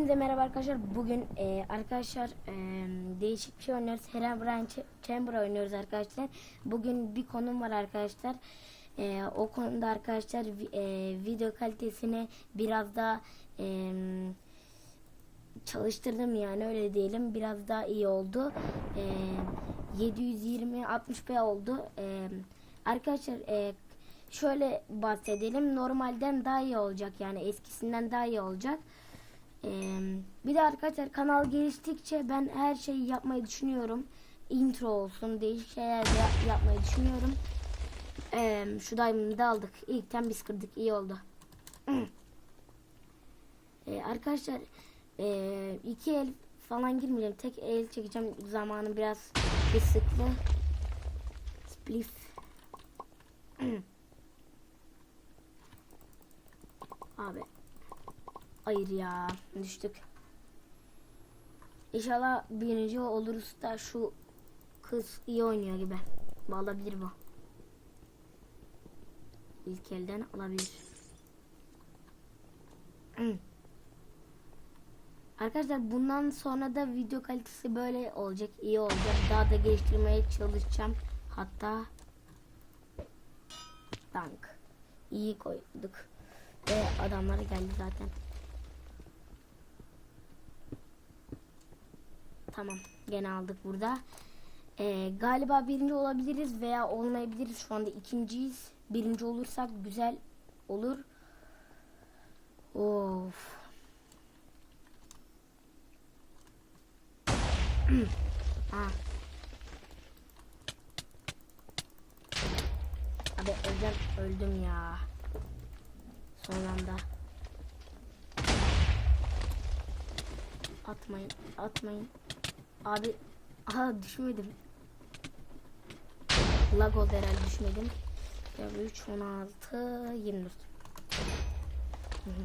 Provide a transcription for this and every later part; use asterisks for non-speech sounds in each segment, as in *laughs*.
Hepinize merhaba arkadaşlar. Bugün e, arkadaşlar e, değişik bir şey oynuyoruz. Herobrine Ch- Chamber oynuyoruz arkadaşlar. Bugün bir konum var arkadaşlar. E, o konuda arkadaşlar e, video kalitesini biraz daha e, çalıştırdım yani öyle diyelim. Biraz daha iyi oldu. E, 720 60p oldu. E, arkadaşlar e, şöyle bahsedelim. Normalden daha iyi olacak yani eskisinden daha iyi olacak. Ee, bir de arkadaşlar kanal geliştikçe ben her şeyi yapmayı düşünüyorum. Intro olsun, değişik şeyler de yap- yapmayı düşünüyorum. Ee, şu diamond'ı da aldık. İlkten biz kırdık. iyi oldu. Ee, *clears throat* arkadaşlar ee, iki el falan girmeyeceğim. Tek el çekeceğim. Zamanı biraz kısıtlı. Spliff. *clears throat* Abi Hayır ya düştük. İnşallah birinci oluruz da şu kız iyi oynuyor gibi. Alabilir bu. İlk elden alabilir. Hmm. Arkadaşlar bundan sonra da video kalitesi böyle olacak, iyi olacak. Daha da geliştirmeye çalışacağım. Hatta dank. İyi koyduk. Ve adamlar geldi zaten. Tamam. Gene aldık burada. Ee, galiba birinci olabiliriz veya olmayabiliriz. Şu anda ikinciyiz. Birinci olursak güzel olur. Of. *clears throat* ha. Abi öleceğim. Öldüm ya. Son anda. Atmayın. Atmayın. Abi aha düşmedim. Lag oldu herhalde düşmedim. Ya 3 16 24. Hı hı.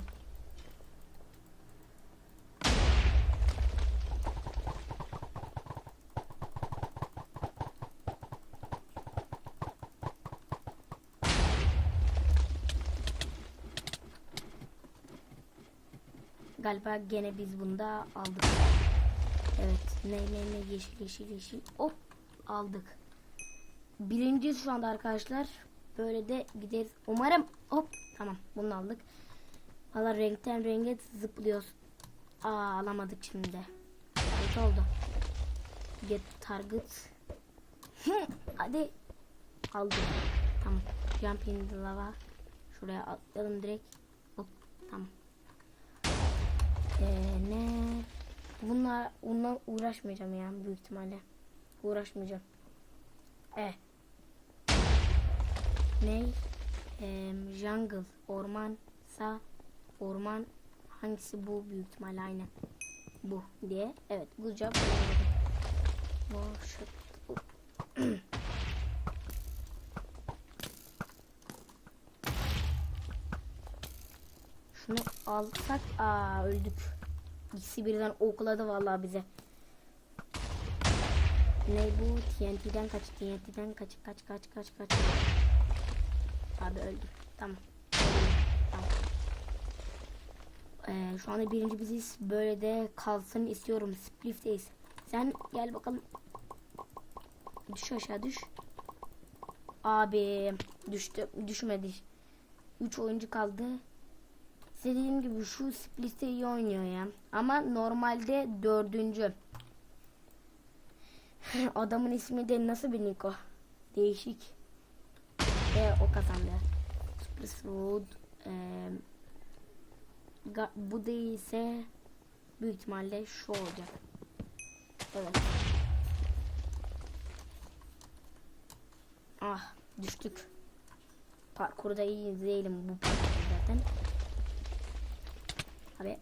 Galiba gene biz bunda aldık. Evet. Ne ne ne yeşil yeşil yeşil. Hop aldık. Birinci şu anda arkadaşlar. Böyle de gideriz. Umarım hop tamam bunu aldık. Valla renkten renge zıplıyoruz. Aa alamadık şimdi. Kötü oldu. Get target. Hadi. Aldık. Tamam. Jump in the lava. Şuraya atlayalım direkt. Hop tamam. Ee, ne? Bunlar onunla uğraşmayacağım ya büyük ihtimalle. Uğraşmayacağım. E. Ne? Ee, jungle ormansa orman hangisi bu büyük ihtimalle aynı. Bu diye. Evet shit. Şunu alsak aa öldük. İkisi birden okladı vallahi bize. Ne bu? TNT'den kaç, TNT'den kaç, kaç, kaç, kaç, kaç. Abi öldüm. Tamam. Ee, şu anda birinci biziz. Böyle de kalsın istiyorum. Spliff'teyiz. Sen gel bakalım. Düş aşağı düş. Abi düştü. Düşmedi. 3 oyuncu kaldı. Dediğim gibi şu Split'te iyi oynuyor ya. Ama normalde dördüncü. *laughs* Adamın ismi de nasıl bir Niko? Değişik. Ve o kazandı. Split Road. Ee, bu değilse büyük ihtimalle şu olacak. Evet. Ah düştük. Parkurda iyi izleyelim bu parkurda zaten. Abi.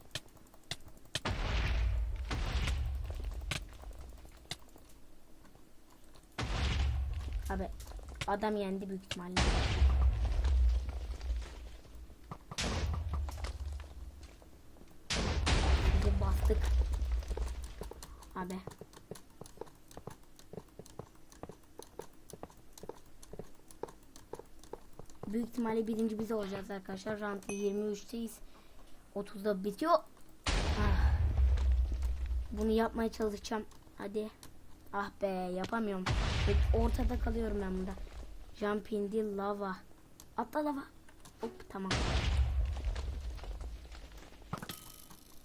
Abi adam yendi büyük ihtimalle. Bizi bastık. Abi. Büyük ihtimalle birinci biz olacağız arkadaşlar. Round 23'teyiz. 30'da bitiyor. Ah, Bunu yapmaya çalışacağım. Hadi. Ah be yapamıyorum. Ortada kalıyorum ben burada. Jump in the lava. Atla lava. Hop tamam.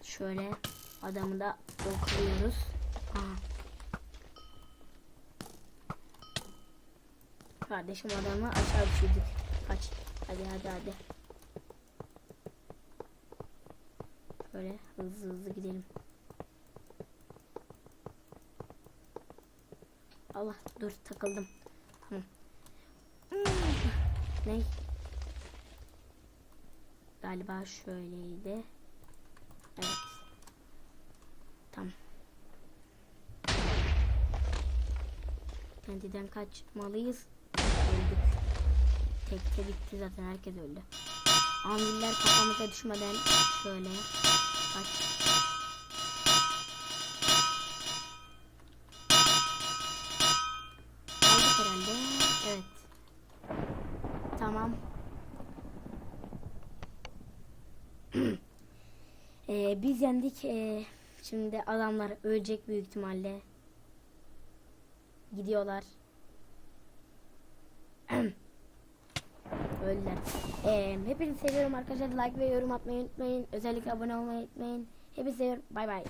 Şöyle adamı da okluyoruz. Aha. Kardeşim adamı aşağı düşürdük. Kaç. Hadi hadi hadi. Şöyle hızlı hızlı gidelim. Allah dur takıldım. Tamam. Ne? Galiba şöyleydi. Evet. Tamam. Kendiden kaçmalıyız. Öldük. Tekte bitti zaten herkes öldü. Amiller kafamıza düşmeden şöyle kaç. Aldık herhalde. Evet. Tamam. *clears throat* Ee, biz yendik. Ee, şimdi adamlar ölecek büyük ihtimalle. Gidiyorlar. Öldüler. Ee, hepinizi seviyorum arkadaşlar. Like ve yorum atmayı unutmayın. Özellikle abone olmayı unutmayın. Hepinizi seviyorum. Bay bay.